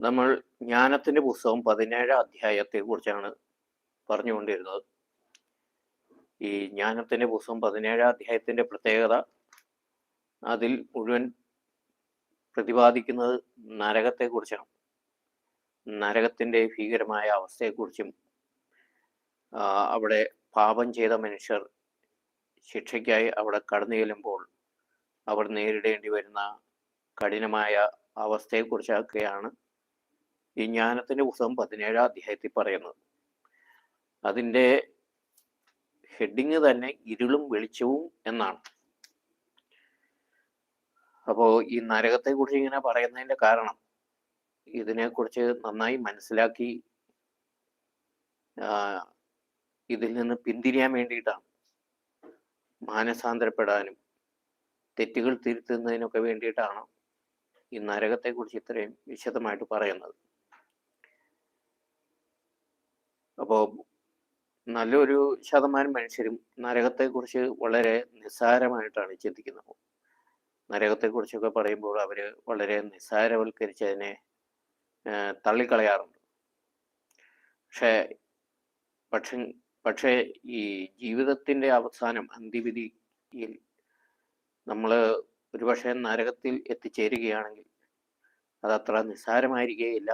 നമ്മൾ ജ്ഞാനത്തിന്റെ പുസ്തകം പതിനേഴാം അധ്യായത്തെ കുറിച്ചാണ് പറഞ്ഞുകൊണ്ടിരുന്നത്. ഈ ജ്ഞാനത്തിന്റെ പുസ്തകം പതിനേഴാം അധ്യായത്തിന്റെ പ്രത്യേകത അതിൽ മുഴുവൻ പ്രതിപാദിക്കുന്നത് നരകത്തെക്കുറിച്ചാണ്. നരകത്തിന്റെ ഭീകരമായ അവസ്ഥയെക്കുറിച്ചും അവിടെ പാപം ചെയ്ത മനുഷ്യർ ശിക്ഷയ്ക്കായി അവിടെ കടന്നു ചെല്ലുമ്പോൾ അവർ നേരിടേണ്ടി വരുന്ന കഠിനമായ അവസ്ഥയെക്കുറിച്ചൊക്കെയാണ് ഈ ജ്ഞാനത്തിന്റെ പുസ്തകം പതിനേഴാം അധ്യായത്തിൽ പറയുന്നത്. അതിന്റെ ഹെഡിങ് തന്നെ ഇരുളും വെളിച്ചവും എന്നാണ്. അപ്പോൾ ഈ നരകത്തെക്കുറിച്ച് ഇങ്ങനെ പറയുന്നതിന്റെ കാരണം ഇതിനെക്കുറിച്ച് നന്നായി മനസ്സിലാക്കി ഇതിൽ നിന്ന് പിന്തിരിയാൻ വേണ്ടിയിട്ടാണ്. മാനസാന്തരപ്പെടാനും തെറ്റുകൾ തിരുത്തുന്നതിനൊക്കെ വേണ്ടിയിട്ടാണ് ഈ നരകത്തെക്കുറിച്ച് ഇത്രയും വിശദമായിട്ട് പറയുന്നത്. അപ്പോൾ നല്ലൊരു ശതമാനം മനുഷ്യരും നരകത്തെക്കുറിച്ച് വളരെ നിസ്സാരമായിട്ടാണ് ചിന്തിക്കുന്നത്. നരകത്തെക്കുറിച്ചൊക്കെ പറയുമ്പോൾ അവർ വളരെ നിസ്സാരവൽക്കരിച്ച് അതിനെ തള്ളിക്കളയാറുണ്ട്. പക്ഷേ പക്ഷെ പക്ഷേ ഈ ജീവിതത്തിന്റെ അവസാനം അന്തിവിധിയിൽ നമ്മൾ ഒരുപക്ഷെ നരകത്തിൽ എത്തിച്ചേരുകയാണെങ്കിൽ അത് അത്ര നിസ്സാരമായിരിക്കുകയില്ല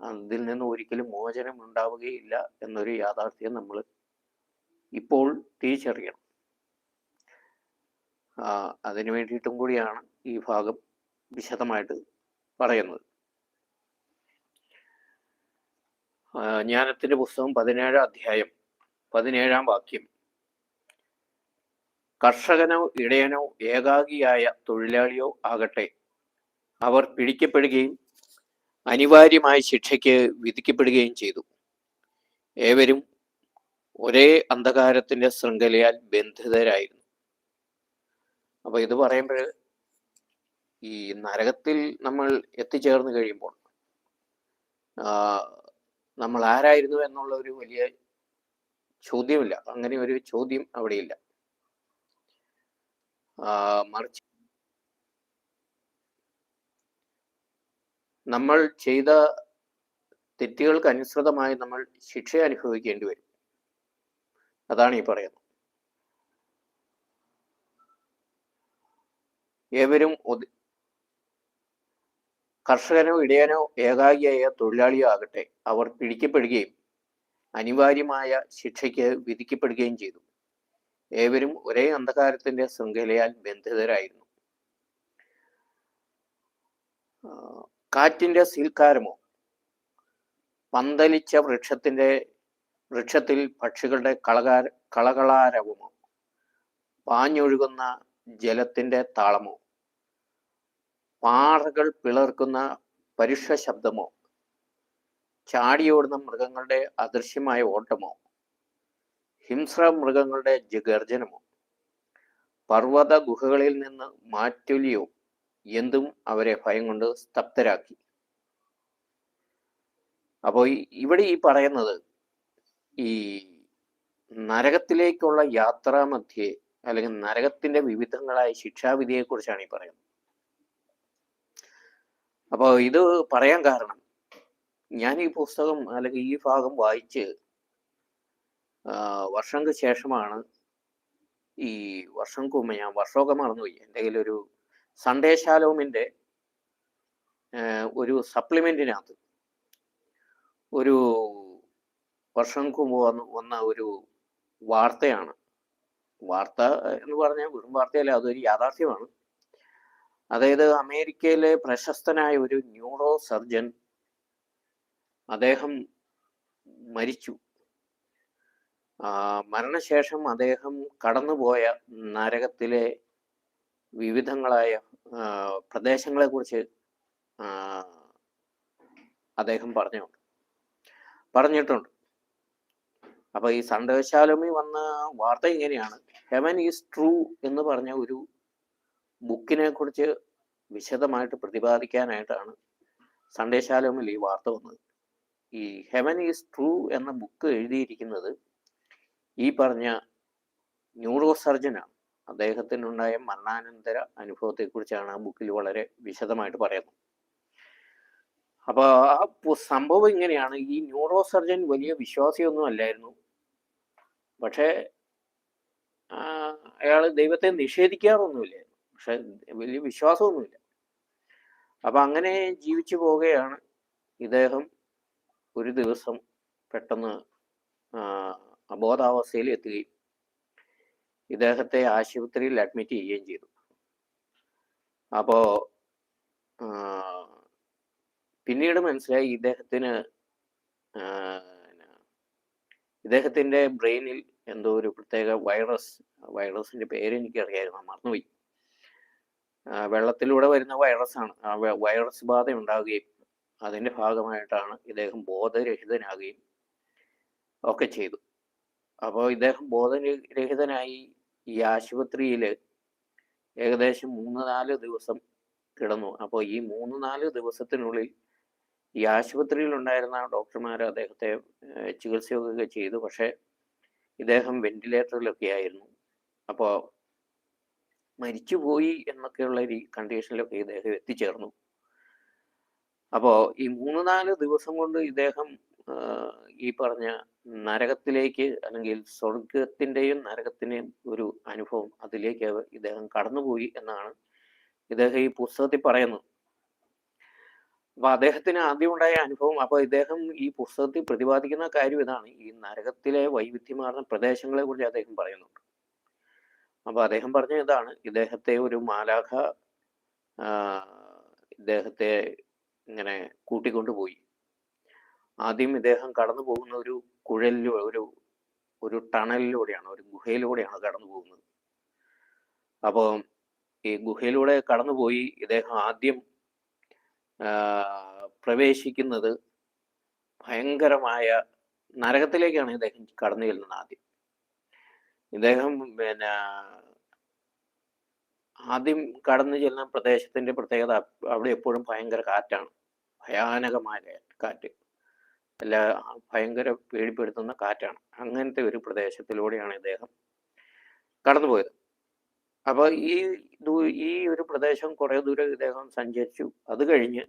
അതിൽ നിന്ന് ഒരിക്കലും മോചനം ഉണ്ടാവുകയില്ല എന്നൊരു യാഥാർത്ഥ്യം നമ്മൾ ഇപ്പോൾ തിരിച്ചറിയണം. അതിനു വേണ്ടിയിട്ടും കൂടിയാണ് ഈ ഭാഗം വിശദമായിട്ട് പറയുന്നത്. ജ്ഞാനത്തിന്റെ പുസ്തകം പതിനേഴാം അധ്യായം പതിനേഴാം വാക്യം. കർഷകനോ ഇടയനോ ഏകാഗിയായ തൊഴിലാളിയോ ആകട്ടെ അവർ പിടിക്കപ്പെടുകയും അനിവാര്യമായ ശിക്ഷയ്ക്ക് വിധിക്കപ്പെടുകയും ചെയ്തു. ഏവരും ഒരേ അന്ധകാരത്തിന്റെ ശൃംഖലയാൽ ബന്ധിതരായിരുന്നു. അപ്പൊ ഇത് പറയുമ്പോൾ ഈ നരകത്തിൽ നമ്മൾ എത്തിച്ചേർന്ന് കഴിയുമ്പോൾ നമ്മൾ ആരായിരുന്നു എന്നുള്ള ഒരു വലിയ ചോദ്യമില്ല. അങ്ങനെ ഒരു ചോദ്യം അവിടെയില്ല. മറിച്ച് നമ്മൾ ചെയ്ത തെറ്റുകൾക്ക് അനുസൃതമായി നമ്മൾ ശിക്ഷ അനുഭവിക്കേണ്ടി വരും. അതാണ് ഈ പറയുന്നത്. ഏവരും കർഷകനോ ഇടയനോ ഏകാഗിയായ തൊഴിലാളിയോ ആകട്ടെ അവർ പിടിക്കപ്പെടുകയും അനിവാര്യമായ ശിക്ഷയ്ക്ക് വിധിക്കപ്പെടുകയും ചെയ്തു. ഏവരും ഒരേ അന്ധകാരത്തിന്റെ ശൃംഖലയാൽ ബന്ധിതരായിരുന്നു. ആ, കാറ്റിന്റെ സീൽക്കാരമോ? പന്തലിച്ച വൃക്ഷത്തിന്റെ വൃക്ഷത്തിൽ പക്ഷികളുടെ കളകാര കളകളാരവമോ? പാഞ്ഞൊഴുകുന്ന ജലത്തിന്റെ താളമോ? പാറകൾ പിളർക്കുന്ന പരുഷ ശബ്ദമോ ചാടിയോടുന്ന മൃഗങ്ങളുടെ അദൃശ്യമായ ഓട്ടമോ? ഹിംസ്ര മൃഗങ്ങളുടെ ജഗർജനമോ? പർവത ഗുഹകളിൽ നിന്ന് മാറ്റൊലിയോ എന്തും അവരെ ഭയം കൊണ്ട് സ്തബ്ധരാക്കി. അപ്പോൾ ഇവിടെ ഈ പറയുന്നത് ഈ നരകത്തിലേക്കുള്ള യാത്രാമധ്യേ അല്ലെങ്കിൽ നരകത്തിന്റെ വിവിധങ്ങളായ ശിക്ഷാവിധിയെ കുറിച്ചാണ് ഈ പറയുന്നത്. അപ്പോൾ ഇത് പറയാൻ കാരണം ഞാൻ ഈ പുസ്തകം അല്ലെങ്കിൽ ഈ ഭാഗം വായിച്ച് വർഷങ്ങൾക്ക് ശേഷമാണ് ഈ വർഷം മുമ്പ് ഞാൻ വർഷമൊക്കെ മറന്നുപോയി. എന്തെങ്കിലും കയ്യിലൊരു സൺഡേ ശാലോമിന്റെ ഒരു സപ്ലിമെന്റിനകത്ത് ഒരു വർഷങ്ങൾക്ക് മുമ്പ് വന്ന് ഒരു വാർത്തയാണ്. വാർത്ത എന്ന് പറഞ്ഞാൽ വെറും വാർത്തയല്ല അതൊരു യാഥാർത്ഥ്യമാണ്. അതായത് അമേരിക്കയിലെ പ്രശസ്തനായ ഒരു ന്യൂറോ സർജൻ അദ്ദേഹം മരിച്ചു. മരണശേഷം അദ്ദേഹം കടന്നുപോയ നരകത്തിലെ വിവിധങ്ങളായ പ്രദേശങ്ങളെ കുറിച്ച് അദ്ദേഹം പറഞ്ഞുണ്ട്. പറഞ്ഞിട്ടുണ്ട്. അപ്പൊ ഈ സന്ദേശാലോമി വന്ന വാർത്ത ഇങ്ങനെയാണ്. ഹെവൻ ഈസ് ട്രൂ എന്ന് പറഞ്ഞ ഒരു ബുക്കിനെ കുറിച്ച് വിശദമായിട്ട് പ്രതിപാദിക്കാനായിട്ടാണ് സണ്ടേശാലോമിൽ ഈ വാർത്ത വന്നത്. ഈ ഹെവൻ ഈസ് ട്രൂ എന്ന ബുക്ക് എഴുതിയിരിക്കുന്നത് ഈ പറഞ്ഞ ന്യൂറോ സർജനാണ് അദ്ദേഹത്തിനുണ്ടായ മരണാനന്തര അനുഭവത്തെക്കുറിച്ചാണ് ആ ബുക്കിൽ വളരെ വിശദമായിട്ട് പറയുന്നത്. അപ്പോൾ ആ സംഭവം ഇങ്ങനെയാണ്. ഈ ന്യൂറോ സർജൻ വലിയ വിശ്വാസിയൊന്നും അല്ലായിരുന്നു. പക്ഷേ അയാൾ ദൈവത്തെ നിഷേധിക്കാറൊന്നുമില്ലായിരുന്നു പക്ഷെ വലിയ വിശ്വാസമൊന്നുമില്ല. അപ്പൊ അങ്ങനെ ജീവിച്ചു പോവുകയാണ് ഇദ്ദേഹം. ഒരു ദിവസം പെട്ടെന്ന് അബോധാവസ്ഥയിൽ എത്തുകയും ഇദ്ദേഹത്തെ ആശുപത്രിയിൽ അഡ്മിറ്റ് ചെയ്യുകയും ചെയ്തു. അപ്പോ പിന്നീട് മനസ്സിലായി ഇദ്ദേഹത്തിന് ഇദ്ദേഹത്തിന്റെ ബ്രെയിനിൽ എന്തോ ഒരു പ്രത്യേക വൈറസ് വൈറസിന്റെ പേര് എനിക്കറിയായിരുന്നു മറന്നുപോയി. വെള്ളത്തിലൂടെ വരുന്ന വൈറസാണ് ആ വൈറസ് ബാധ ഉണ്ടാവുകയും അതിന്റെ ഭാഗമായിട്ടാണ് ഇദ്ദേഹം ബോധരഹിതനാകുകയും ഒക്കെ ചെയ്തു. അപ്പോൾ ഇദ്ദേഹം ബോധരഹിതനായി ഈ ആശുപത്രിയിൽ ഏകദേശം മൂന്ന് നാല് ദിവസം കിടന്നു. അപ്പോൾ ഈ മൂന്ന് നാല് ദിവസത്തിനുള്ളിൽ ഈ ആശുപത്രിയിൽ ഉണ്ടായിരുന്ന ഡോക്ടർമാർ അദ്ദേഹത്തെ ചികിത്സയൊക്കെ ചെയ്തു. പക്ഷേ ഇദ്ദേഹം വെന്റിലേറ്ററിലൊക്കെ ആയിരുന്നു. അപ്പോൾ മരിച്ചുപോയി എന്നൊക്കെയുള്ള ഒരു കണ്ടീഷനിലൊക്കെ ഇദ്ദേഹം എത്തിച്ചേർന്നു. അപ്പോൾ ഈ മൂന്ന് നാല് ദിവസം കൊണ്ട് ഇദ്ദേഹം ഈ പറഞ്ഞ നരകത്തിലേക്ക് അല്ലെങ്കിൽ സ്വർഗത്തിന്റെയും നരകത്തിന്റെയും ഒരു അനുഭവം അതിലേക്ക് ഇദ്ദേഹം കടന്നുപോയി എന്നാണ് ഇദ്ദേഹം ഈ പുസ്തകത്തിൽ പറയുന്നത്. അപ്പൊ അദ്ദേഹത്തിന് ആദ്യം ഉണ്ടായ അനുഭവം അപ്പൊ ഇദ്ദേഹം ഈ പുസ്തകത്തിൽ പ്രതിപാദിക്കുന്ന കാര്യം ഇതാണ്. ഈ നരകത്തിലെ വൈവിധ്യമാർന്ന പ്രദേശങ്ങളെ കുറിച്ച് അദ്ദേഹം പറയുന്നുണ്ട്. അപ്പൊ അദ്ദേഹം പറഞ്ഞ ഇതാണ് ഇദ്ദേഹത്തെ ഒരു മാലാഖ ഇദ്ദേഹത്തെ ഇങ്ങനെ കൂട്ടിക്കൊണ്ടുപോയി. ആദ്യം ഇദ്ദേഹം കടന്നു പോകുന്ന ഒരു കുഴലിലൂടെ ഒരു ഒരു ടണലിലൂടെയാണ് ഒരു ഗുഹയിലൂടെയാണ് കടന്നു പോകുന്നത്. അപ്പോൾ ഈ ഗുഹയിലൂടെ കടന്നുപോയി ഇദ്ദേഹം ആദ്യം പ്രവേശിക്കുന്നത് ഭയങ്കരമായ നരകത്തിലേക്കാണ് ഇദ്ദേഹം കടന്നു ചെല്ലുന്നത് ആദ്യം. ഇദ്ദേഹം പിന്നെ ആദ്യം കടന്നു ചെല്ലുന്ന പ്രദേശത്തിന്റെ പ്രത്യേകത അവിടെ എപ്പോഴും ഭയങ്കര കാറ്റാണ്. ഭയാനകമായ കാറ്റ്. അല്ല ഭയങ്കര പേടിപ്പെടുത്തുന്ന കാറ്റാണ്. അങ്ങനത്തെ ഒരു പ്രദേശത്തിലൂടെയാണ് ഇദ്ദേഹം കടന്നുപോയത്. അപ്പോൾ ഈ ഈ ഒരു പ്രദേശം കുറെ ദൂരം ഇദ്ദേഹം സഞ്ചരിച്ചു. അത് കഴിഞ്ഞ്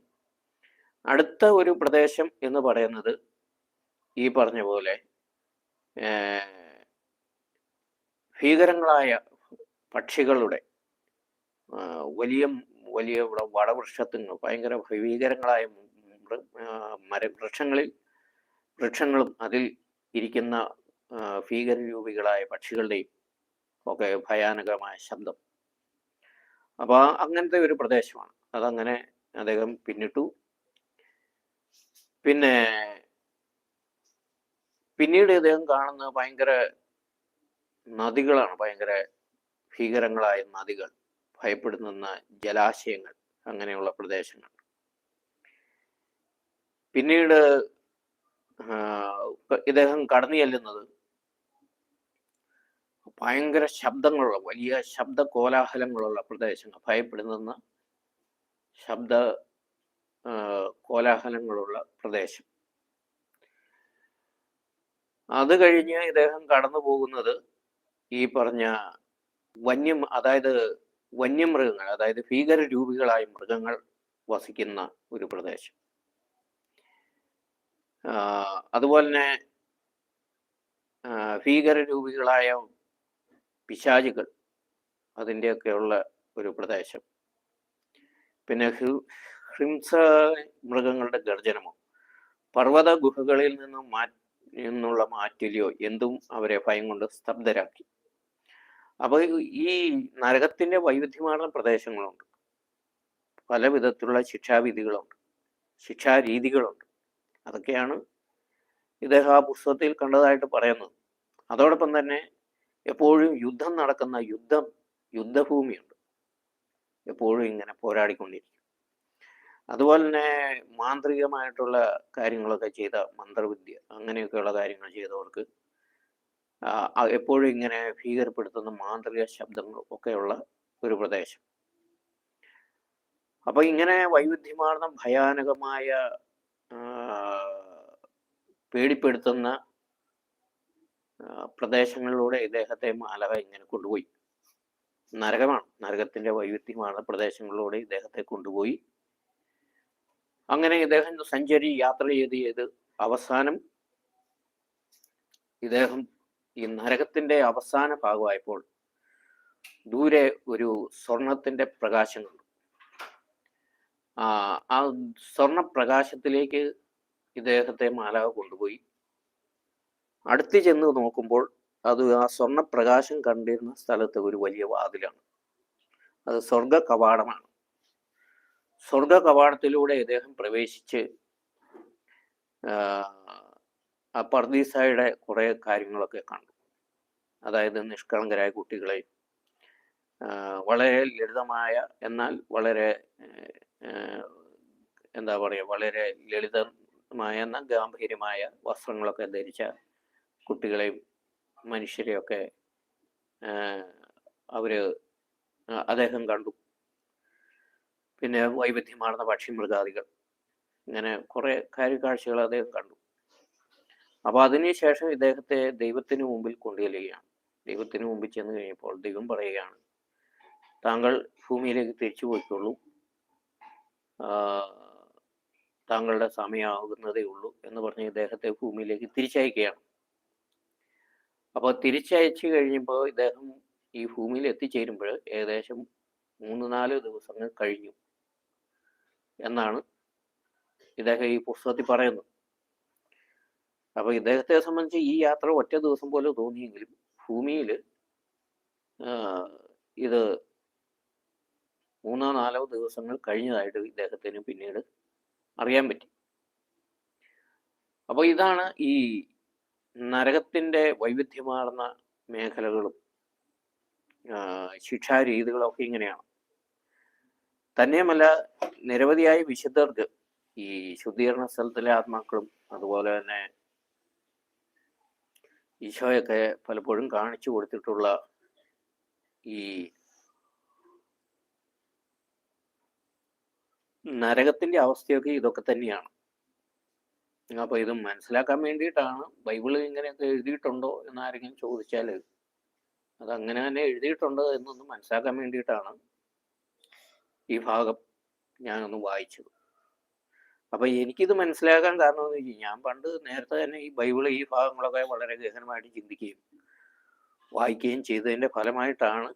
അടുത്ത ഒരു പ്രദേശം എന്ന് പറയുന്നത് ഈ പറഞ്ഞ പോലെ ഭീകരങ്ങളായ പക്ഷികളുടെ വലിയ വലിയ വടവൃക്ഷത്തിന് ഭയങ്കര ഭീകരങ്ങളായ മര വൃക്ഷങ്ങളിൽ വൃക്ഷങ്ങളും അതിൽ ഇരിക്കുന്ന ഭീകരരൂപികളായ പക്ഷികളുടെയും ഒക്കെ ഭയാനകമായ ശബ്ദം. അപ്പോൾ അങ്ങനത്തെ ഒരു പ്രദേശമാണ്. അതങ്ങനെ അദ്ദേഹം പിന്നിട്ടു. പിന്നെ പിന്നീട് അദ്ദേഹം കാണുന്ന ഭയങ്കര നദികളാണ്. ഭയങ്കര ഭീകരങ്ങളായ നദികൾ ഭയപ്പെടുന്ന ജലാശയങ്ങൾ അങ്ങനെയുള്ള പ്രദേശങ്ങൾ. പിന്നീട് ഇദ്ദേഹം കടന്നു ചെല്ലുന്നത്. ഭയങ്കര ശബ്ദങ്ങളുള്ള വലിയ ശബ്ദ കോലാഹലങ്ങളുള്ള പ്രദേശങ്ങൾ ഭയപ്പെടുന്ന ശബ്ദ കോലാഹലങ്ങളുള്ള പ്രദേശം. അത് കഴിഞ്ഞ് ഇദ്ദേഹം കടന്നു പോകുന്നത് ഈ പറഞ്ഞ വന്യം അതായത് വന്യമൃഗങ്ങൾ അതായത് ഭീകര രൂപികളായ മൃഗങ്ങൾ വസിക്കുന്ന ഒരു പ്രദേശം. അതുപോലെ തന്നെ ഭീകരരൂപികളായ ഭീകര രൂപികളായ പിശാചുകൾ അതിന്റെയൊക്കെയുള്ള ഒരു പ്രദേശം. പിന്നെ ഹിംസ മൃഗങ്ങളുടെ ഗർജനമോ? പർവത ഗുഹകളിൽ നിന്നും മാ നിന്നുള്ള മാറ്റിലെയോ എന്തും അവരെ ഭയം കൊണ്ട് സ്തബ്ധരാക്കി. അപ്പൊ ഈ നരകത്തിന്റെ വൈവിധ്യമാർന്ന പ്രദേശങ്ങളുണ്ട്. പല വിധത്തിലുള്ള ശിക്ഷാവിധികളുണ്ട്. ശിക്ഷാരീതികളുണ്ട്. അതൊക്കെയാണ് ഇദ്ദേഹം ആ പുസ്തകത്തിൽ കണ്ടതായിട്ട് പറയുന്നത്. അതോടൊപ്പം തന്നെ എപ്പോഴും യുദ്ധം നടക്കുന്ന യുദ്ധം യുദ്ധഭൂമിയുണ്ട്. എപ്പോഴും ഇങ്ങനെ പോരാടിക്കൊണ്ടിരിക്കും. അതുപോലെ തന്നെ മാന്ത്രികമായിട്ടുള്ള കാര്യങ്ങളൊക്കെ ചെയ്ത മന്ത്രവിദ്യ അങ്ങനെയൊക്കെയുള്ള കാര്യങ്ങൾ ചെയ്തവർക്ക് എപ്പോഴും ഇങ്ങനെ ഭീകരപ്പെടുത്തുന്ന മാന്ത്രിക ശബ്ദങ്ങൾ ഒക്കെയുള്ള ഒരു പ്രദേശം. അപ്പൊ ഇങ്ങനെ വൈവിധ്യമാർന്ന ഭയാനകമായ പേടിപ്പെടുത്തുന്ന പ്രദേശങ്ങളിലൂടെ ഇദ്ദേഹത്തെ മാലക ഇങ്ങനെ കൊണ്ടുപോയി. നരകമാണ്. നരകത്തിന്റെ വൈവിധ്യമാണ് പ്രദേശങ്ങളിലൂടെ ഇദ്ദേഹത്തെ കൊണ്ടുപോയി. അങ്ങനെ ഇദ്ദേഹം സഞ്ചരി യാത്ര ചെയ്ത് ചെയ്ത് അവസാനം ഇദ്ദേഹം ഈ നരകത്തിന്റെ അവസാന ഭാഗമായപ്പോൾ ദൂരെ ഒരു സ്വർണത്തിന്റെ പ്രകാശം കണ്ടു. ആ ആ സ്വർണ പ്രകാശത്തിലേക്ക് ഇദ്ദേഹത്തെ മാലാക കൊണ്ടുപോയി. അടുത്ത് ചെന്ന് നോക്കുമ്പോൾ അത് ആ സ്വർണപ്രകാശം കണ്ടിരുന്ന സ്ഥലത്ത് ഒരു വലിയ വാതിലാണ്. അത് സ്വർഗ കവാടമാണ്. സ്വർഗ കവാടത്തിലൂടെ ഇദ്ദേഹം പ്രവേശിച്ച് ആ പർദീസായുടെ കുറേ കാര്യങ്ങളൊക്കെ കണ്ടു. അതായത് നിഷ്കളങ്കരായ കുട്ടികളെയും വളരെ ലളിതമായ എന്നാൽ വളരെ എന്താ പറയുക വളരെ ലളിതമായ എന്നാൽ ഗാംഭീര്യമായ വസ്ത്രങ്ങളൊക്കെ ധരിച്ച കുട്ടികളെയും മനുഷ്യരെയൊക്കെ അവർ അദ്ദേഹം കണ്ടു. പിന്നെ വൈവിധ്യമാർന്ന പക്ഷി മൃഗാദികൾ. ഇങ്ങനെ കുറെ കാര്യകാഴ്ചകൾ അദ്ദേഹം കണ്ടു. അപ്പൊ അതിനുശേഷം ഇദ്ദേഹത്തെ ദൈവത്തിന് മുമ്പിൽ കൊണ്ടുചെല്ലുകയാണ്. ദൈവത്തിന് മുമ്പിൽ ചെന്ന് കഴിഞ്ഞപ്പോൾ ദൈവം പറയുകയാണ് താങ്കൾ ഭൂമിയിലേക്ക് തിരിച്ചു പോയിക്കൊള്ളൂ താങ്കളുടെ സമയമാകുന്നതേ ഉള്ളൂ എന്ന് പറഞ്ഞ് ഇദ്ദേഹത്തെ ഭൂമിയിലേക്ക് തിരിച്ചയക്കുകയാണ്. അപ്പോൾ തിരിച്ചയച്ചു കഴിഞ്ഞപ്പോൾ ഇദ്ദേഹം ഈ ഭൂമിയിൽ എത്തിച്ചേരുമ്പോൾ ഏകദേശം മൂന്ന് നാല് ദിവസങ്ങൾ കഴിഞ്ഞു എന്നാണ് ഇദ്ദേഹം ഈ പുസ്തകത്തിൽ പറയുന്നത്. അപ്പോൾ ഇദ്ദേഹത്തെ സംബന്ധിച്ച് ഈ യാത്ര ഒറ്റ ദിവസം പോലെ തോന്നിയെങ്കിലും ഭൂമിയിൽ ഇത് മൂന്നോ നാലോ ദിവസങ്ങൾ കഴിഞ്ഞതായിട്ട് ഇദ്ദേഹത്തിന് പിന്നീട് അറിയാൻ പറ്റി. അപ്പോൾ ഇതാണ് ഈ നരകത്തിന്റെ വൈവിധ്യമാർന്ന മേഖലകളും ശിക്ഷാരീതികളൊക്കെ ഇങ്ങനെയാണ്. തന്നെയുമല്ല നിരവധിയായ വിശുദ്ധർക്ക് ഈ ശുദ്ധീകരണ സ്ഥലത്തിലെ ആത്മാക്കളും അതുപോലെ തന്നെ ഈശോയൊക്കെ പലപ്പോഴും കാണിച്ചു കൊടുത്തിട്ടുള്ള ഈ നരകത്തിന്റെ അവസ്ഥയൊക്കെ ഇതൊക്കെ തന്നെയാണ്. അപ്പൊ ഇത് മനസ്സിലാക്കാൻ വേണ്ടിയിട്ടാണ് ബൈബിൾ ഇങ്ങനെയൊക്കെ എഴുതിയിട്ടുണ്ടോ എന്ന് ആരെങ്കിലും ചോദിച്ചാൽ അത് അങ്ങനെ തന്നെ എഴുതിയിട്ടുണ്ട് എന്നൊന്ന് മനസ്സിലാക്കാൻ വേണ്ടിയിട്ടാണ് ഈ ഭാഗം ഞാനൊന്ന് വായിച്ചത്. അപ്പൊ എനിക്കിത് മനസ്സിലാക്കാൻ കാരണം എന്ന് വെച്ചാൽ ഞാൻ പണ്ട് നേരത്തെ തന്നെ ഈ ബൈബിൾ ഈ ഭാഗങ്ങളൊക്കെ വളരെ ഗഹനമായിട്ട് ചിന്തിക്കുകയും വായിക്കുകയും ചെയ്തതിന്റെ ഫലമായിട്ടാണ്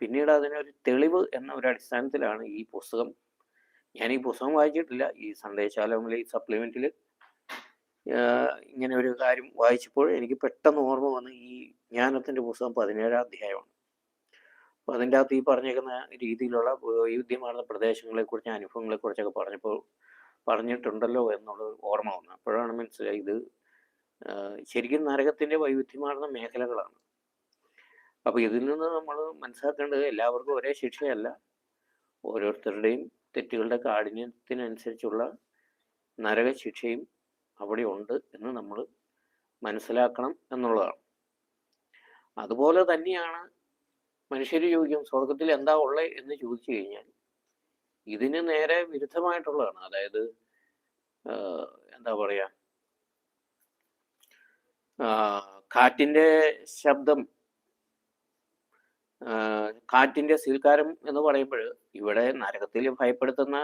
പിന്നീട് അതിനൊരു തെളിവ് എന്ന ഒരു അടിസ്ഥാനത്തിലാണ് ഈ പുസ്തകം ഞാൻ ഈ പുസ്തകം വായിച്ചിട്ടില്ല. ഈ സന്ദേശാലമിലെ ഈ സപ്ലിമെന്റിൽ ഇങ്ങനെ ഒരു കാര്യം വായിച്ചപ്പോൾ എനിക്ക് പെട്ടെന്ന് ഓർമ്മ വന്ന് ഈ ജ്ഞാനത്തിന്റെ പുസ്തകം പതിനേഴാം അധ്യായമാണ്. അപ്പൊ അതിന്റെ അകത്ത് ഈ പറഞ്ഞേക്കുന്ന രീതിയിലുള്ള വൈവിധ്യമാർന്ന പ്രദേശങ്ങളെക്കുറിച്ച് അനുഭവങ്ങളെക്കുറിച്ചൊക്കെ പറഞ്ഞപ്പോൾ പറഞ്ഞിട്ടുണ്ടല്ലോ എന്നുള്ളത് ഓർമ്മ വന്നു. അപ്പോഴാണ് ഇത് ശരിക്കും നരകത്തിന്റെ വൈവിധ്യമാർന്ന മേഖലകളാണ്. അപ്പൊ ഇതിൽ നിന്ന് നമ്മൾ മനസ്സിലാക്കേണ്ടത് എല്ലാവർക്കും ഒരേ ശിക്ഷയല്ല. ഓരോരുത്തരുടെയും തെറ്റുകളുടെ കാഠിന്യത്തിനനുസരിച്ചുള്ള നരക ശിക്ഷയും അവിടെ ഉണ്ട് എന്ന് നമ്മൾ മനസ്സിലാക്കണം എന്നുള്ളതാണ്. അതുപോലെ തന്നെയാണ് മനുഷ്യർ ചോദിക്കും സ്വർഗത്തിൽ എന്താ ഉള്ളത് എന്ന് ചോദിച്ചു കഴിഞ്ഞാൽ ഇതിന് നേരെ വിരുദ്ധമായിട്ടുള്ളതാണ്. അതായത് എന്താ പറയുക കാറ്റിന്റെ ശബ്ദം കാറ്റിന്റെ സീൽക്കാരം എന്ന് പറയുമ്പോൾ ഇവിടെ നരകത്തിൽ ഭയപ്പെടുത്തുന്ന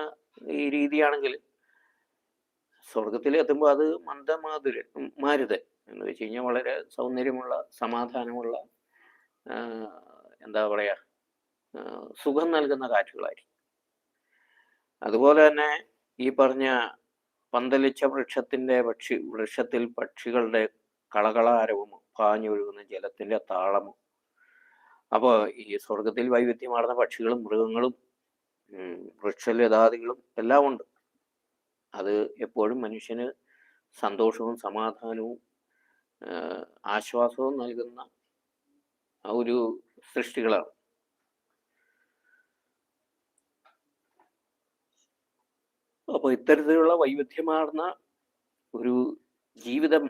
ഈ രീതിയാണെങ്കിൽ സ്വർഗത്തിൽ എത്തുമ്പോൾ അത് മന്ദമാതുര മാരുതൻ എന്ന് വെച്ച് കഴിഞ്ഞാൽ വളരെ സൗന്ദര്യമുള്ള സമാധാനമുള്ള എന്താ പറയാ സുഖം നൽകുന്ന കാറ്റുകളായിരിക്കും. അതുപോലെ തന്നെ ഈ പറഞ്ഞ പന്തലിച്ച വൃക്ഷത്തിന്റെ പക്ഷി വൃക്ഷത്തിൽ പക്ഷികളുടെ കളകളാരവും പാഞ്ഞൊഴുകുന്ന ജലത്തിന്റെ താളമും അപ്പോൾ ഈ സ്വർഗത്തിൽ വൈവിധ്യമാർന്ന പക്ഷികളും മൃഗങ്ങളും വൃക്ഷലതാദികളും എല്ലാം ഉണ്ട് അത് എപ്പോഴും മനുഷ്യന് സന്തോഷവും സമാധാനവും ആശ്വാസവും നൽകുന്ന ഒരു സൃഷ്ടികളാണ്. അപ്പോൾ ഇത്തരത്തിലുള്ള വൈവിധ്യമാർന്ന ഒരു ജീവിതം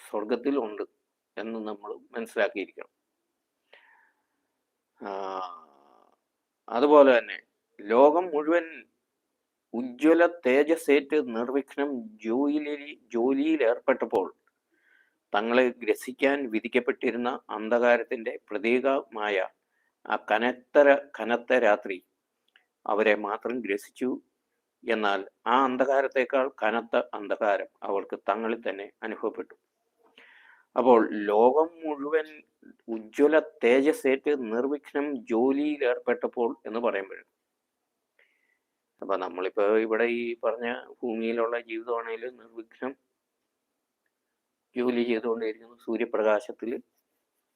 സ്വർഗത്തിലുണ്ട് എന്ന് നമ്മൾ മനസ്സിലാക്കിയിരിക്കണം. അതുപോലെ തന്നെ ലോകം മുഴുവൻ ഉജ്ജ്വല തേജസ്സേറ്റ് നിർവിഘ്നം ജോലിയിൽ ജോലിയിൽ ഏർപ്പെട്ടപ്പോൾ തങ്ങളെ ഗ്രസിക്കാൻ വിധിക്കപ്പെട്ടിരുന്ന അന്ധകാരത്തിന്റെ പ്രതീകമായ ആ കനത്തര കനത്ത രാത്രി അവരെ മാത്രം ഗ്രസിച്ചു. എന്നാൽ ആ അന്ധകാരത്തേക്കാൾ കനത്ത അന്ധകാരം അവൾക്ക് തങ്ങളിൽ തന്നെ അനുഭവപ്പെട്ടു. അപ്പോൾ ലോകം മുഴുവൻ ഉജ്ജ്വല തേജസ്സേറ്റ് നിർവിഘ്നം ജോലിയിൽ ഏർപ്പെട്ടപ്പോൾ എന്ന് പറയുമ്പോഴും. അപ്പൊ നമ്മളിപ്പോ ഇവിടെ ഈ പറഞ്ഞ ഭൂമിയിലുള്ള ജീവിതമാണെങ്കിലും നിർവിഘ്നം ജോലി ചെയ്തുകൊണ്ടിരിക്കുന്നു. സൂര്യപ്രകാശത്തിൽ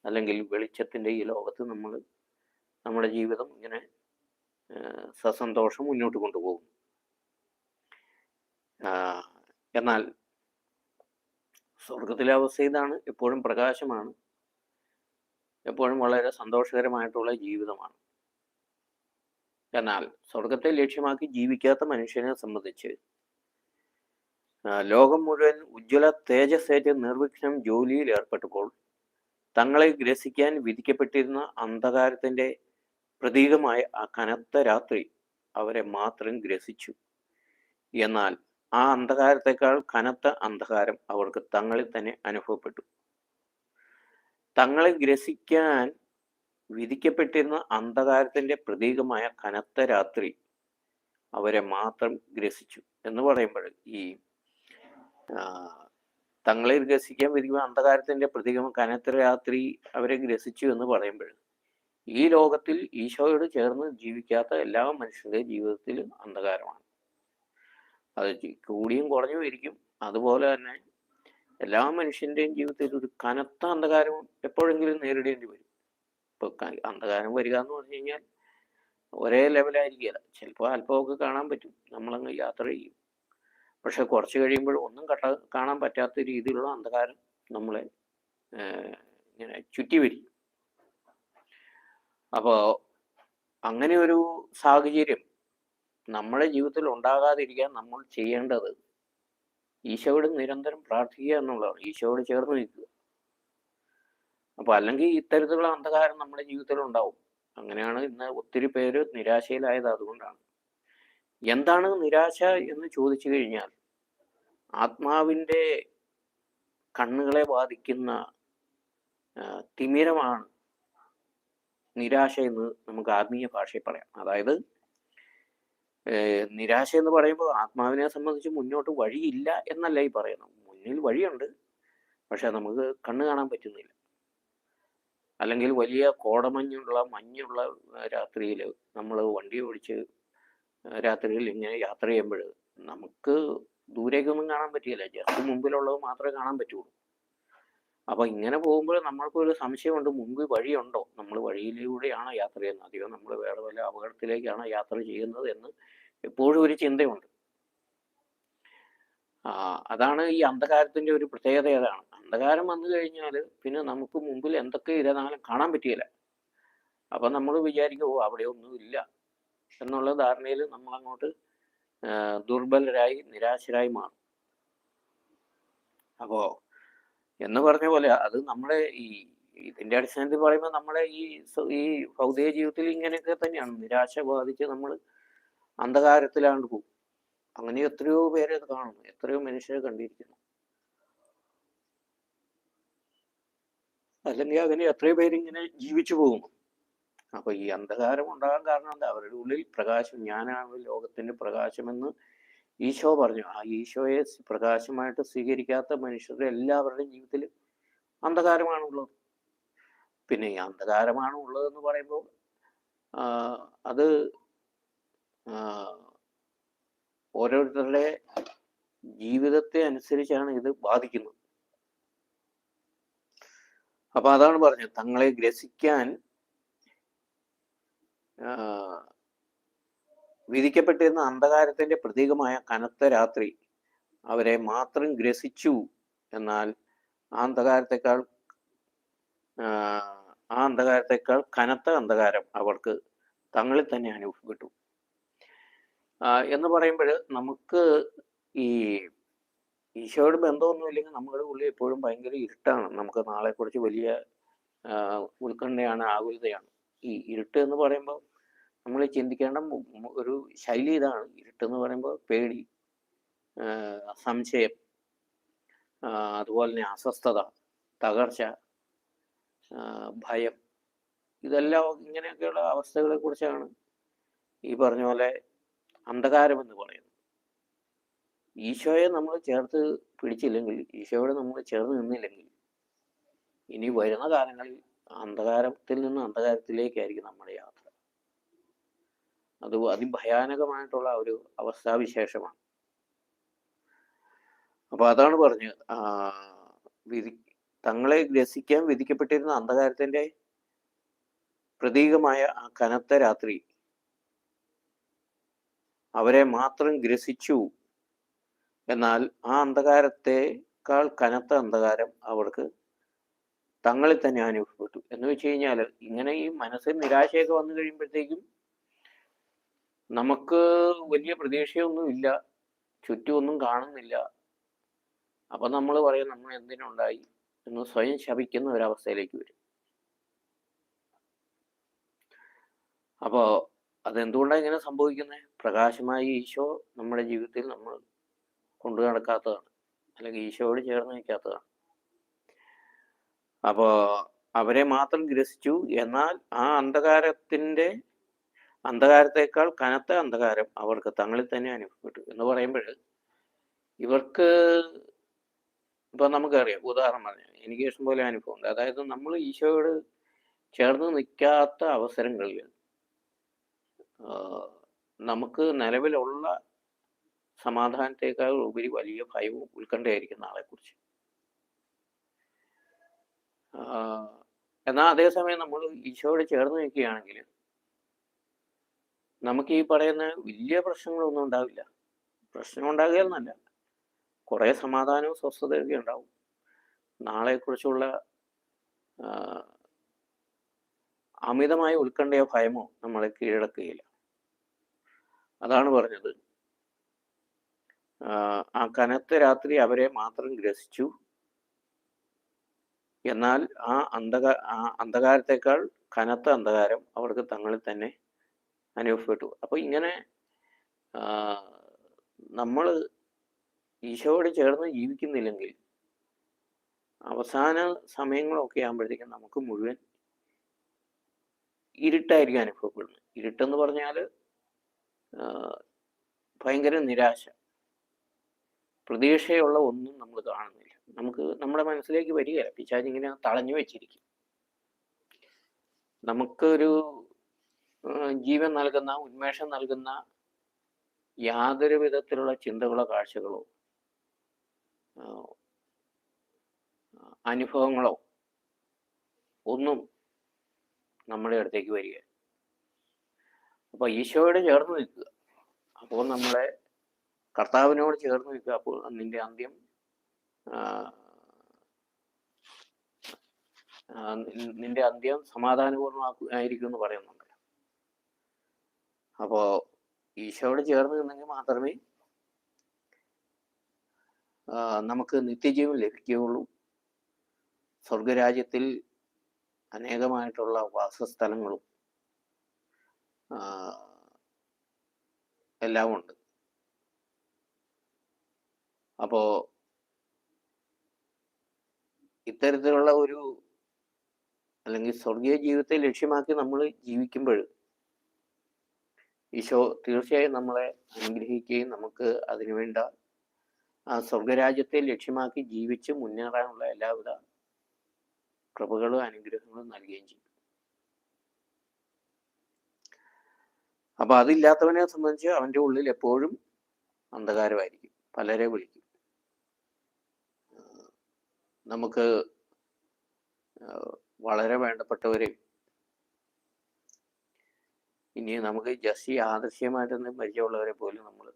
അല്ലെങ്കിൽ വെളിച്ചത്തിന്റെ ഈ ലോകത്ത് നമ്മൾ നമ്മുടെ ജീവിതം ഇങ്ങനെ സസന്തോഷം മുന്നോട്ട് കൊണ്ടുപോകും എന്നാൽ സ്വർഗത്തിലെ അവസ്ഥ ഇതാണ് എപ്പോഴും പ്രകാശമാണ് എപ്പോഴും വളരെ സന്തോഷകരമായിട്ടുള്ള ജീവിതമാണ്. എന്നാൽ സ്വർഗത്തെ ലക്ഷ്യമാക്കി ജീവിക്കാത്ത മനുഷ്യനെ സംബന്ധിച്ച് ലോകം മുഴുവൻ ഉജ്ജ്വല തേജസ്സേറ്റ് നിർവിഘ്നം ജോലിയിൽ ഏർപ്പെട്ടപ്പോൾ തങ്ങളെ ഗ്രസിക്കാൻ വിധിക്കപ്പെട്ടിരുന്ന അന്ധകാരത്തിന്റെ പ്രതീകമായ ആ കനത്ത രാത്രി അവരെ മാത്രം ഗ്രസിച്ചു. എന്നാൽ ആ അന്ധകാരത്തെക്കാൾ കനത്ത അന്ധകാരം അവർക്ക് തങ്ങളിൽ തന്നെ അനുഭവപ്പെട്ടു. തങ്ങളെ ഗ്രസിക്കാൻ വിധിക്കപ്പെട്ടിരുന്ന അന്ധകാരത്തിന്റെ പ്രതീകമായ കനത്ത രാത്രി അവരെ മാത്രം ഗ്രസിച്ചു എന്ന് പറയുമ്പോൾ ഈ തങ്ങളെ ഗ്രസിക്കാൻ വിധിക്കുന്ന അന്ധകാരത്തിന്റെ പ്രതീകം കനത്ത രാത്രി അവരെ ഗ്രസിച്ചു എന്ന് പറയുമ്പോൾ ഈ ലോകത്തിൽ ഈശോയോട് ചേർന്ന് ജീവിക്കാത്ത എല്ലാ മനുഷ്യരുടെ ജീവിതത്തിലും അന്ധകാരമാണ്. അത് കൂടിയും കുറഞ്ഞും ഇരിക്കും. അതുപോലെ തന്നെ എല്ലാ മനുഷ്യന്റെയും ജീവിതത്തിൽ ഒരു കനത്ത അന്ധകാരം എപ്പോഴെങ്കിലും നേരിടേണ്ടി വരും. ഇപ്പൊ അന്ധകാരം വരിക എന്ന് പറഞ്ഞു കഴിഞ്ഞാൽ ഒരേ ലെവലായിരിക്കില്ല ചിലപ്പോൾ അല്പമൊക്കെ കാണാൻ പറ്റും. നമ്മളങ്ങ് യാത്ര ചെയ്യും. പക്ഷെ കുറച്ച് കഴിയുമ്പോൾ ഒന്നും കട്ട കാണാൻ പറ്റാത്ത രീതിയിലുള്ള അന്ധകാരം നമ്മളെ ഇങ്ങനെ ചുറ്റി വരും. അപ്പോൾ അങ്ങനെ ഒരു സാഹചര്യം നമ്മുടെ ജീവിതത്തിൽ ഉണ്ടാകാതിരിക്കാൻ നമ്മൾ ചെയ്യേണ്ടത് ഈശോയോട് നിരന്തരം പ്രാർത്ഥിക്കുക എന്നുള്ളതാണ്. ഈശോയോട് ചേർന്ന് നിൽക്കുക. അപ്പൊ അല്ലെങ്കിൽ ഇത്തരത്തിലുള്ള അന്ധകാരം നമ്മുടെ ജീവിതത്തിൽ ഉണ്ടാവും. അങ്ങനെയാണ് ഇന്ന് ഒത്തിരി പേര് നിരാശയിലായത് അതുകൊണ്ടാണ്. എന്താണ് നിരാശ എന്ന് ചോദിച്ചു കഴിഞ്ഞാൽ ആത്മാവിന്റെ കണ്ണുകളെ ബാധിക്കുന്ന തിമിരമാണ് നിരാശ എന്ന് നമുക്ക് ആത്മീയ ഭാഷയിൽ പറയാം. അതായത് നിരാശ എന്ന് പറയുമ്പോൾ ആത്മാവിനെ സംബന്ധിച്ച് മുന്നോട്ട് വഴിയില്ല എന്നല്ല ഈ പറയുന്നത്. മുന്നിൽ വഴിയുണ്ട് പക്ഷെ നമുക്ക് കണ്ണ് കാണാൻ പറ്റുന്നില്ല. അല്ലെങ്കിൽ വലിയ കോടമഞ്ഞുള്ള മഞ്ഞുള്ള രാത്രിയിൽ നമ്മൾ വണ്ടി ഓടിച്ച് രാത്രിയിൽ ഇങ്ങനെ യാത്ര ചെയ്യുമ്പോൾ നമുക്ക് ദൂരേക്കൊന്നും കാണാൻ പറ്റില്ല. ജസ്റ്റ് മുമ്പിലുള്ളത് മാത്രമേ കാണാൻ പറ്റുള്ളൂ. അപ്പൊ ഇങ്ങനെ പോകുമ്പോൾ നമ്മൾക്ക് നമ്മൾക്കൊരു സംശയമുണ്ട് മുമ്പ് വഴിയുണ്ടോ? നമ്മൾ വഴിയിലൂടെയാണോ യാത്ര ചെയ്യുന്നത്? അധികം നമ്മൾ വേറെ വല്ല അപകടത്തിലേക്കാണോ യാത്ര ചെയ്യുന്നത് എന്ന് എപ്പോഴും ഒരു ചിന്തയുണ്ട്. അതാണ് ഈ അന്ധകാരത്തിന്റെ ഒരു പ്രത്യേകത ഏതാണ്? അന്ധകാരം വന്നു കഴിഞ്ഞാൽ പിന്നെ നമുക്ക് മുമ്പിൽ എന്തൊക്കെ ഇരുന്നാലും കാണാൻ പറ്റിയില്ല. അപ്പൊ നമ്മൾ വിചാരിക്കും ഓ അവിടെ ഒന്നുമില്ല എന്നുള്ള ധാരണയിൽ നമ്മൾ അങ്ങോട്ട് ദുർബലരായി നിരാശരായി മാറും. അപ്പോ എന്ന് പറഞ്ഞ പോലെ അത് നമ്മുടെ ഈ ഇതിന്റെ അടിസ്ഥാനത്തിൽ പറയുമ്പോൾ നമ്മുടെ ഈ ഈ ഭൗതിക ജീവിതത്തിൽ ഇങ്ങനെയൊക്കെ തന്നെയാണ്. നിരാശ ബാധിച്ച് നമ്മൾ അന്ധകാരത്തിലാണ്ട് പോകും. അങ്ങനെ എത്രയോ പേരെ അത് കാണുന്നു. എത്രയോ മനുഷ്യരെ കണ്ടിരിക്കുന്നു. അല്ലെങ്കിൽ അങ്ങനെ എത്രയോ പേരിങ്ങനെ ജീവിച്ചു പോകുന്നു. അപ്പൊ ഈ അന്ധകാരം ഉണ്ടാകാൻ കാരണം എന്താ? അവരുടെ ഉള്ളിൽ പ്രകാശം ഞാനാണ് ലോകത്തിന്റെ പ്രകാശമെന്ന് ഈശോ പറഞ്ഞു. ആ ഈശോയെ പ്രകാശമായിട്ട് സ്വീകരിക്കാത്ത മനുഷ്യരുടെ എല്ലാവരുടെയും ജീവിതത്തിൽ അന്ധകാരമാണുള്ളത് പിന്നെ ഈ അന്ധകാരമാണ് ഉള്ളതെന്ന് പറയുമ്പോൾ അത് ഓരോരുത്തരുടെ ജീവിതത്തെ അനുസരിച്ചാണ് ഇത് ബാധിക്കുന്നത്. അപ്പൊ അതാണ് പറഞ്ഞത്. തങ്ങളെ ഗ്രസിക്കാൻ വിധിക്കപ്പെട്ടിരുന്ന അന്ധകാരത്തിന്റെ പ്രതീകമായ കനത്ത രാത്രി അവരെ മാത്രം ഗ്രസിച്ചു എന്നാൽ ആ അന്ധകാരത്തെക്കാൾ ആ അന്ധകാരത്തെക്കാൾ കനത്ത അന്ധകാരം അവർക്ക് തങ്ങളിൽ തന്നെ അനുഭവപ്പെട്ടു. എന്ന് പറയുമ്പോൾ നമുക്ക് ഈ ഈശോയോട് ബന്ധമൊന്നുമില്ലെങ്കിൽ നമ്മുടെ ഉള്ളിൽ എപ്പോഴും ഭയങ്കര ഇരുട്ടാണ്. നമുക്ക് നാളെക്കുറിച്ച് വലിയ ഉത്കണ്ഠയാണ് ആകുലതയാണ്. ഈ ഇരുട്ട് എന്ന് പറയുമ്പോൾ നമ്മൾ ചിന്തിക്കേണ്ട ഒരു ശൈലി ഇതാണ്. ഇരുട്ട് എന്ന് പറയുമ്പോൾ പേടി സംശയം അതുപോലെ തന്നെ അസ്വസ്ഥത തകർച്ച ഭയം ഇതെല്ലാം ഇങ്ങനെയൊക്കെയുള്ള അവസ്ഥകളെ കുറിച്ചാണ് ഈ പറഞ്ഞ പോലെ അന്ധകാരം എന്ന് പറയുന്നത് ഈശോയെ നമ്മൾ ചേർത്ത് പിടിച്ചില്ലെങ്കിൽ ഈശോയോട് നമ്മൾ ചേർന്ന് നിന്നില്ലെങ്കിൽ ഇനി വരുന്ന കാലങ്ങളിൽ അന്ധകാരത്തിൽ നിന്ന് അന്ധകാരത്തിലേക്കായിരിക്കും നമ്മുടെ യാത്ര. അത് അതിഭയാനകമായിട്ടുള്ള ഒരു അവസ്ഥാവിശേഷമാണ്. അപ്പൊ അതാണ് പറഞ്ഞത്. വിധി തങ്ങളെ ഗ്രസിക്കാൻ വിധിക്കപ്പെട്ടിരുന്ന അന്ധകാരത്തിന്റെ പ്രതീകമായ ആ കനത്ത രാത്രി അവരെ മാത്രം ഗ്രസിച്ചു. എന്നാൽ ആ അന്ധകാരത്തെക്കാൾ കനത്ത അന്ധകാരം അവർക്ക് തങ്ങളിൽ തന്നെ അനുഭവപ്പെട്ടു. എന്ന് വെച്ച് കഴിഞ്ഞാൽ ഇങ്ങനെ ഈ മനസ്സിൽ നിരാശയൊക്കെ വന്നു കഴിയുമ്പോഴത്തേക്കും നമുക്ക് വലിയ പ്രതീക്ഷയൊന്നും ഇല്ല. ചുറ്റുമൊന്നും കാണുന്നില്ല. അപ്പൊ നമ്മൾ പറയും നമ്മൾ എന്തിനുണ്ടായി? എന്ന് സ്വയം ശപിക്കുന്ന ഒരവസ്ഥയിലേക്ക് വരും. അപ്പോ അതെന്തുകൊണ്ടാണ് ഇങ്ങനെ സംഭവിക്കുന്നത് പ്രകാശമായ ഈശോ നമ്മുടെ ജീവിതത്തിൽ നമ്മൾ കൊണ്ടു നടക്കാത്തതാണ്. അല്ലെങ്കിൽ ഈശോയോട് ചേർന്ന് നിൽക്കാത്തതാണ്. അപ്പോ അവരെ മാത്രം ഗ്രസിച്ചു. എന്നാൽ ആ അന്ധകാരത്തിന്റെ അന്ധകാരത്തെക്കാൾ കനത്ത അന്ധകാരം അവർക്ക് തങ്ങളിൽ തന്നെ അനുഭവപ്പെട്ടു. എന്ന് പറയുമ്പോൾ ഇവർക്ക് ഇപ്പൊ നമുക്കറിയാം ഉദാഹരണം പറഞ്ഞു എനിക്ക് ഇഷ്ടംപോലെ അനുഭവമുണ്ട്. അതായത് നമ്മൾ ഈശോയോട് ചേർന്ന് നിൽക്കാത്ത അവസരങ്ങളിൽ നമുക്ക് നിലവിലുള്ള സമാധാനത്തെക്കാൾ ഉപരി വലിയ ഭയവും ഉത്കണ്ഠയായിരിക്കും നാളെക്കുറിച്ച് എന്നാൽ അതേസമയം നമ്മൾ ഈശോയോട് ചേർന്ന് നിൽക്കുകയാണെങ്കിൽ നമുക്ക് ഈ പറയുന്ന വലിയ പ്രശ്നങ്ങളൊന്നും ഉണ്ടാവില്ല. പ്രശ്നം ഉണ്ടാകുക എന്നല്ല കുറേ സമാധാനവും സ്വസ്ഥതയൊക്കെ ഉണ്ടാവും. നാളെക്കുറിച്ചുള്ള അമിതമായ ഉത്കണ്ഠയോ ഭയമോ നമ്മളെ കീഴടക്കുകയില്ല. അതാണ് പറഞ്ഞത്. ആ, കനത്ത രാത്രി അവരെ മാത്രം ഗ്രസിച്ചു. എന്നാൽ ആ അന്ധകാ ആ അന്ധകാരത്തെക്കാൾ കനത്ത അന്ധകാരം അവർക്ക് തങ്ങളിൽ തന്നെ അനുഭവപ്പെട്ടു. അപ്പോൾ ഇങ്ങനെ നമ്മൾ ഈശോയോട് ചേർന്ന് ജീവിക്കുന്നില്ലെങ്കിൽ അവസാന സമയങ്ങളൊക്കെ ആകുമ്പോഴത്തേക്കും നമുക്ക് മുഴുവൻ ഇരുട്ടായിരിക്കും അനുഭവപ്പെടുന്നത്. ഇരുട്ടെന്ന് പറഞ്ഞാൽ ഭയങ്കര നിരാശ. പ്രതീക്ഷയുള്ള ഒന്നും നമ്മൾ കാണുന്നില്ല. നമുക്ക് നമ്മുടെ മനസ്സിലേക്ക് വരികയില്ല. പിശാച് ഇങ്ങനെ തളഞ്ഞു വെച്ചിരിക്കും. നമുക്കൊരു ജീവൻ നൽകുന്ന ഉന്മേഷം നൽകുന്ന യാതൊരു വിധത്തിലുള്ള ചിന്തകളോ കാഴ്ചകളോ അനുഭവങ്ങളോ ഒന്നും നമ്മുടെ അടുത്തേക്ക് വരിക അപ്പൊ ഈശോയോട് ചേർന്ന് നിൽക്കുക. അപ്പോൾ നമ്മളെ കർത്താവിനോട് ചേർന്ന് നിൽക്കുക. അപ്പോൾ നിന്റെ അന്ത്യം നിന്റെ അന്ത്യം സമാധാനപൂർണമാക്കു എന്ന് പറയുന്നുണ്ട്. അപ്പോ ഈശോയോട് ചേർന്ന് നിന്നെങ്കിൽ മാത്രമേ നമുക്ക് നിത്യജീവൻ ലഭിക്കുകയുള്ളൂ. സ്വർഗരാജ്യത്തിൽ അനേകമായിട്ടുള്ള വാസസ്ഥലങ്ങളും എല്ലാം ഉണ്ട്. അപ്പോ ഇത്തരത്തിലുള്ള ഒരു അല്ലെങ്കിൽ സ്വർഗീയ ജീവിതത്തെ ലക്ഷ്യമാക്കി നമ്മൾ ജീവിക്കുമ്പോൾ ഈശോ തീർച്ചയായും നമ്മളെ അനുഗ്രഹിക്കുകയും നമുക്ക് അതിനുവേണ്ട ആ സ്വർഗരാജ്യത്തെ ലക്ഷ്യമാക്കി ജീവിച്ച് മുന്നേറാനുള്ള എല്ലാവിധ കൃപകളും അനുഗ്രഹങ്ങളും നൽകുകയും ചെയ്യും. അപ്പൊ അതില്ലാത്തവനെ സംബന്ധിച്ച് അവന്റെ ഉള്ളിൽ എപ്പോഴും അന്ധകാരമായിരിക്കും. പലരെ വിളിക്കും. നമുക്ക് വളരെ വേണ്ടപ്പെട്ടവരെ ഇനി നമുക്ക് ജസ്റ്റ് യാദൃശ്യമായിട്ടൊന്നും പരിചയമുള്ളവരെ പോലും നമ്മൾ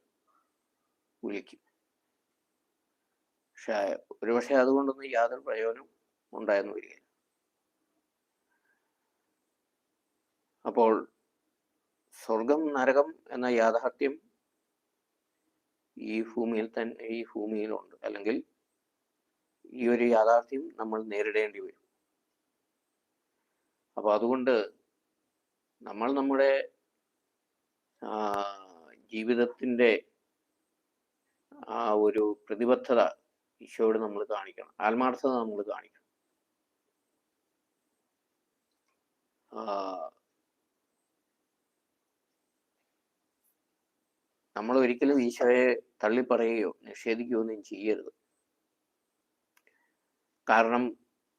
വിളിക്കും. പക്ഷെ ഒരുപക്ഷെ അതുകൊണ്ടൊന്നും യാതൊരു പ്രയോജനം ഉണ്ടായെന്ന് വരികയില്ല അപ്പോൾ സ്വർഗം നരകം എന്ന യാഥാർത്ഥ്യം ഈ ഭൂമിയിൽ തന്നെ ഈ ഭൂമിയിലുണ്ട്. അല്ലെങ്കിൽ ഈ ഒരു യാഥാർത്ഥ്യം നമ്മൾ നേരിടേണ്ടി വരും. അപ്പൊ അതുകൊണ്ട് നമ്മൾ നമ്മുടെ ജീവിതത്തിന്റെ ആ ഒരു പ്രതിബദ്ധത ഈശോയോട് നമ്മൾ കാണിക്കണം. ആത്മാർത്ഥത നമ്മൾ കാണിക്കണം. നമ്മൾ ഒരിക്കലും ഈശോയെ തള്ളിപ്പറയുകയോ നിഷേധിക്കുകയോ ഒന്നും ചെയ്യരുത്. കാരണം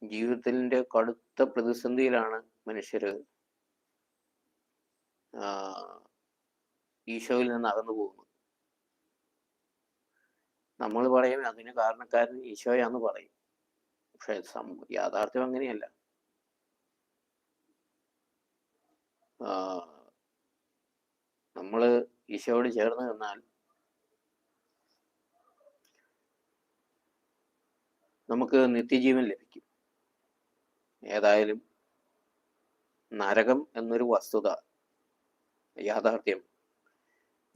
ജീവിതത്തിന്റെ കടുത്ത പ്രതിസന്ധിയിലാണ് മനുഷ്യർ ഈശോയിൽ നിന്ന് അകന്നു പോകുന്നത്. നമ്മൾ പറയും അതിന് കാരണക്കാരൻ ഈശോയാന്ന് പറയും. പക്ഷെ യാഥാർത്ഥ്യം അങ്ങനെയല്ല. നമ്മൾ ഈശോയോട് ചേർന്ന് നിന്നാൽ നമുക്ക് നിത്യജീവൻ ലഭിക്കും. ഏതായാലും നരകം എന്നൊരു വസ്തുത യാഥാർത്ഥ്യം.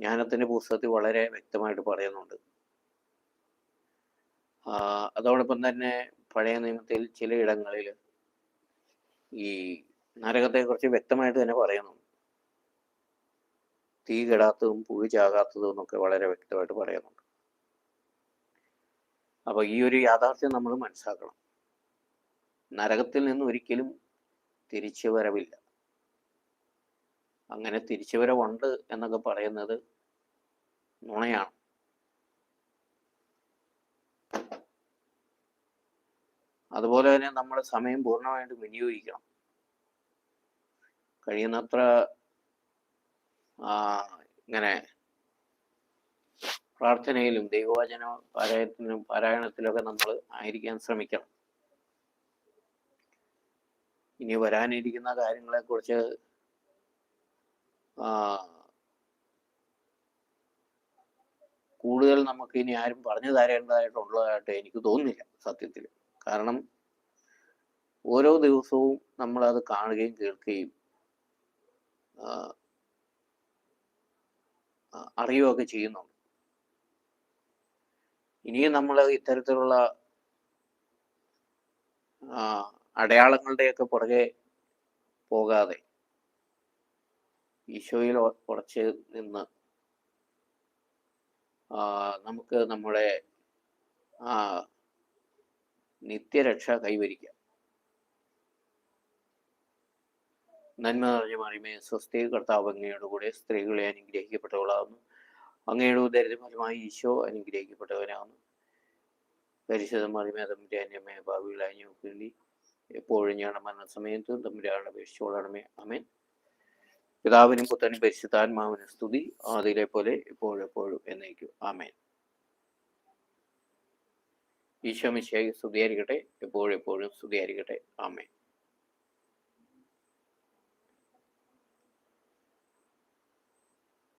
ജ്ഞാനത്തിന്റെ പുസ്തകത്തിൽ വളരെ വ്യക്തമായിട്ട് പറയുന്നുണ്ട്. അതോടൊപ്പം തന്നെ പഴയ നിയമത്തിൽ ചിലയിടങ്ങളിൽ ഈ നരകത്തെക്കുറിച്ച് വ്യക്തമായിട്ട് തന്നെ പറയുന്നുണ്ട്. തീ കെടാത്തതും പുഴു ചാകാത്തതും എന്നൊക്കെ വളരെ വ്യക്തമായിട്ട് പറയുന്നുണ്ട്. അപ്പൊ ഈ ഒരു യാഥാർത്ഥ്യം നമ്മൾ മനസ്സിലാക്കണം. നരകത്തിൽ നിന്ന് ഒരിക്കലും തിരിച്ചു വരവില്ല. അങ്ങനെ തിരിച്ചു വരവുണ്ട് എന്നൊക്കെ പറയുന്നത് നുണയാണ്. അതുപോലെ തന്നെ നമ്മുടെ സമയം പൂർണമായിട്ട് വിനിയോഗിക്കണം. കഴിയുന്നത്ര ഇങ്ങനെ പ്രാർത്ഥനയിലും ദൈവവചന പാരായണത്തിനും പാരായണത്തിലൊക്കെ നമ്മൾ ആയിരിക്കാൻ ശ്രമിക്കണം. ഇനി വരാനിരിക്കുന്ന കാര്യങ്ങളെ കുറിച്ച് കൂടുതൽ നമുക്ക് ഇനി ആരും പറഞ്ഞു തരേണ്ടതായിട്ടുള്ളതായിട്ട് എനിക്ക് തോന്നുന്നില്ല സത്യത്തിൽ കാരണം ഓരോ ദിവസവും നമ്മൾ അത് കാണുകയും കേൾക്കുകയും അറിയുകയൊക്കെ ചെയ്യുന്നുണ്ട്. ഇനിയും നമ്മൾ ഇത്തരത്തിലുള്ള അടയാളങ്ങളുടെയൊക്കെ പുറകെ പോകാതെ ഈശോയിൽ കുറച്ച് നിന്ന് നമുക്ക് നമ്മുടെ നിത്യരക്ഷ കൈവരിക്കാം. നന്മ നിറഞ്ഞ മറിമേ സ്വസ്തി കർത്താവ് അങ്ങയുടെ കൂടെ സ്ത്രീകളെ അനുഗ്രഹിക്കപ്പെട്ടവളാകുന്നു. അങ്ങയുടെ ഉദരഫലമായി ഫലമായി ഈശോ അനുഗ്രഹിക്കപ്പെട്ടവനാകുന്നു. പരിശുദ്ധ മറിമേ തമ്മിന്റെ അന്യമേ ഭാവികളായി ഞങ്ങൾക്ക് വേണ്ടി എപ്പോഴും ഞങ്ങളുടെ മരണസമയത്തും തമ്മിലാണ് അപേക്ഷിച്ചോളണമേ അമേൻ പിതാവിനും പുത്രനും പരിശുദ്ധാത്മാവിനും സ്തുതി. ആദിലെ പോലെ എപ്പോഴെപ്പോഴും എന്നേക്കും. ആമേൻ. ഈശോ മിശിഹായി സ്തുതിയായിരിക്കട്ടെ. എപ്പോഴെപ്പോഴും സ്തുതിയായിരിക്കട്ടെ. ആമേൻ.